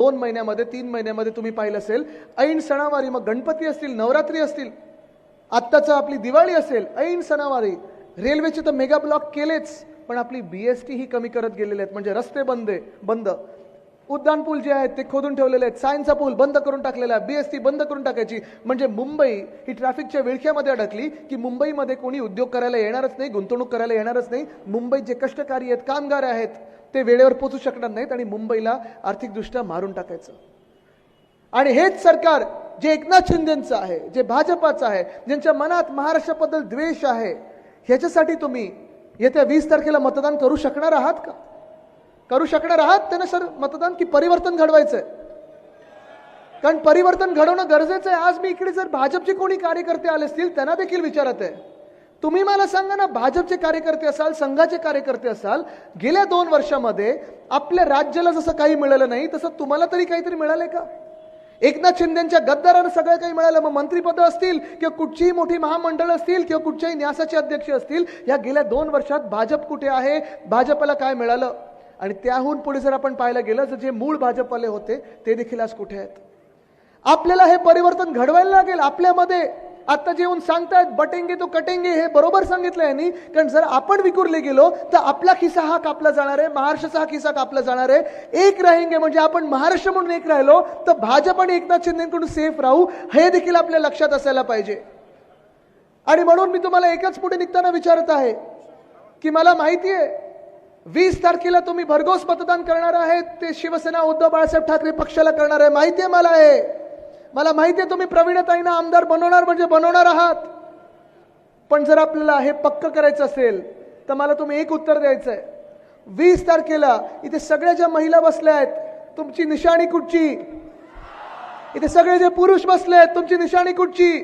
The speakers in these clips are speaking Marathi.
दोन महिन्यामध्ये तीन महिन्यामध्ये तुम्ही पाहिलं असेल ऐन सणावारी मग गणपती असतील नवरात्री असतील आत्ताचं आपली दिवाळी असेल ऐन सणावारी. रेल्वेचे तर मेगा ब्लॉक केलेच पण आपली बी एस टी ही कमी करत गेलेले आहेत. म्हणजे रस्ते बंद आहे बंद. उड्डाण पूल जे आहेत ते खोदून ठेवलेले आहेत. सायन्सचा पूल बंद करून टाकलेला आहे. बी एस टी बंद करून टाकायची. म्हणजे मुंबई ही ट्रॅफिकच्या विळख्यामध्ये अडकली की मुंबईमध्ये कोणी उद्योग करायला येणारच नाही गुंतवणूक करायला येणारच नाही. मुंबईत जे कष्टकारी आहेत कामगार आहेत ते वेळेवर पोचू शकणार नाहीत आणि मुंबईला आर्थिकदृष्ट्या मारून टाकायचं. आणि हेच सरकार जे एकनाथ शिंदेचं आहे जे भाजपाचं आहे ज्यांच्या मनात महाराष्ट्राबद्दल द्वेष आहे ह्याच्यासाठी तुम्ही येत्या वीस तारखेला मतदान करू शकणार आहात का? करू शकणार आहात? त्यांना सर मतदान की परिवर्तन घडवायचंय. कारण परिवर्तन घडवणं गरजेचं आहे. आज मी इकडे जर भाजपचे कोणी कार्यकर्ते आले असतील त्यांना देखील विचारत आहे. तुम्ही मला सांगा ना भाजपचे कार्यकर्ते असाल संघाचे कार्यकर्ते असाल गेल्या दोन वर्षामध्ये आपल्या राज्याला जसं काही मिळालं नाही तसं तुम्हाला तरी काहीतरी मिळालंय का? एकनाथ शिंदेच्या गद्दारानं सगळं काही मिळालं. मग मंत्रीपद असतील किंवा कुठचीही मोठी महामंडळ असतील किंवा कुठच्याही न्यासाचे अध्यक्ष असतील या गेल्या दोन वर्षात भाजप कुठे आहे? भाजपला काय मिळालं? आणि त्याहून पुढे जर आपण पाहायला गेलं तर जे मूळ भाजपवाले होते ते देखील आज कुठे आहेत? आपल्याला हे परिवर्तन घडवायला लागेल आपल्यामध्ये. आता जे येऊन सांगतायत बटेंगे तो कटेंगे हे बरोबर सांगितलं यांनी. कारण जर आपण विकुरले गेलो तर आपला खिसा हा कापला जाणार आहे महाराष्ट्राचा हा खिसा कापला जाणार आहे. एक राहिंगे म्हणजे आपण महाराष्ट्र म्हणून एक राहिलो तर भाजप आणि एकनाथ शिंदेकडून सेफ राहू हे देखील आपल्या लक्षात असायला पाहिजे. आणि म्हणून मी तुम्हाला एकच पुढे निघताना विचारत आहे की मला माहिती आहे वीस तारखेला तुम्ही भरघोस मतदान करणार आहेत. ते शिवसेना उद्धव बाळासाहेब ठाकरे पक्षाला करणार आहे. माहिती आहे मला हे? मला माहिती आहे तुम्ही प्रवीणताईंना आमदार बनवणार म्हणजे बनवणार आहात. पण जर आपल्याला हे पक्क करायचं असेल तर मला तुम्ही एक उत्तर द्यायचं आहे. वीस तारखेला इथे सगळ्या ज्या महिला बसल्या आहेत तुमची निशाणी कुठची? इथे सगळे जे पुरुष बसले आहेत तुमची निशाणी कुठची?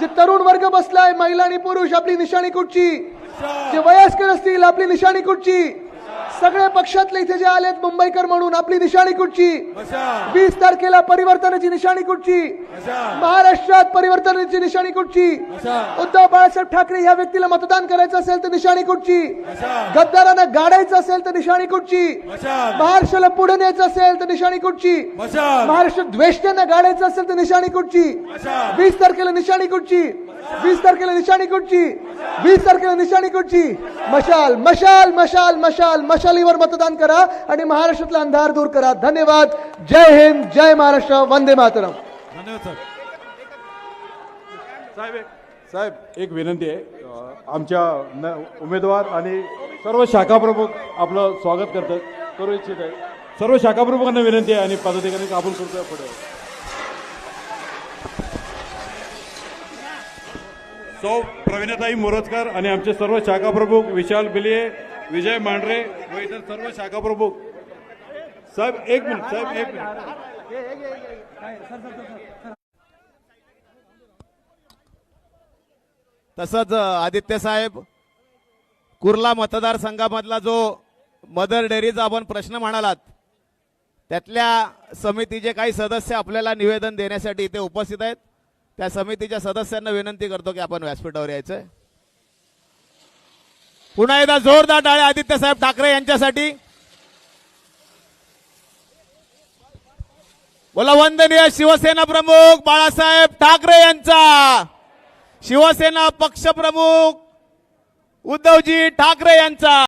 जे तरुण वर्ग बसलाय महिला आणि पुरुष आपली निशाणी कुठची? जे वयस्कर असतील आपली निशाणी कुठची सगळ्या पक्षातले इथे जे आलेत मुंबईकर म्हणून आपली निशाणी कुठची वीस तारखेला परिवर्तनाची निशाणी कुठची महाराष्ट्रात परिवर्तनाची निशाणी कुठची उद्धव बाळासाहेब ठाकरे ह्या व्यक्तीला मतदान करायचं असेल तर निशाणी कुठची गद्दारांना गाडायचं असेल तर निशाणी कुठची महाराष्ट्राला पुढे न्यायचं असेल तर निशाणी कुठची महाराष्ट्र द्वेष्टांना गाडायचं असेल तर निशाणी कुठची वीस तारखेला निशाणी कुठची वीस तारखेला निशाणी कुठची वीस तारखेला निशाणी कुठची मशाल. मशाल मशाल मशाल. मशालीवर मतदान करा आणि महाराष्ट्रातला अंधार दूर करा. धन्यवाद. जय हिंद जय महाराष्ट्र. वंदे मातरम. धन्यवाद साहेब साहेब एक- साहेब एक विनंती आहे. आमच्या न- उमेदवार आणि सर्व शाखा प्रमुख आपलं स्वागत करतात. करू इच्छित आहे. सर्व शाखा प्रमुखांना विनंती आहे आणि पदाधिकारी काबूल करतोय पुढे सौ प्रवीणताई मोरजकर आणि आमचे सर्व शाखा प्रमुख विशाल बिलिये विजय मांढरे व इतर सर्व शाखा प्रमुख साहेब एक मिनिट साहेब एक मिनिट. तसंच आदित्य साहेब कुर्ला मतदारसंघामधला जो मदर डेअरीचा आपण प्रश्न म्हणालात त्यातल्या समितीचे काही सदस्य आपल्याला निवेदन देण्यासाठी इथे उपस्थित आहेत. त्या समितीच्या सदस्यांना विनंती करतो की आपण व्यासपीठावर यायचंय. पुन्हा एकदा जोरदार टाळे आदित्य साहेब ठाकरे यांच्यासाठी. बोला वंदनीय शिवसेना प्रमुख बाळासाहेब ठाकरे यांचा. शिवसेना पक्षप्रमुख उद्धवजी ठाकरे यांचा.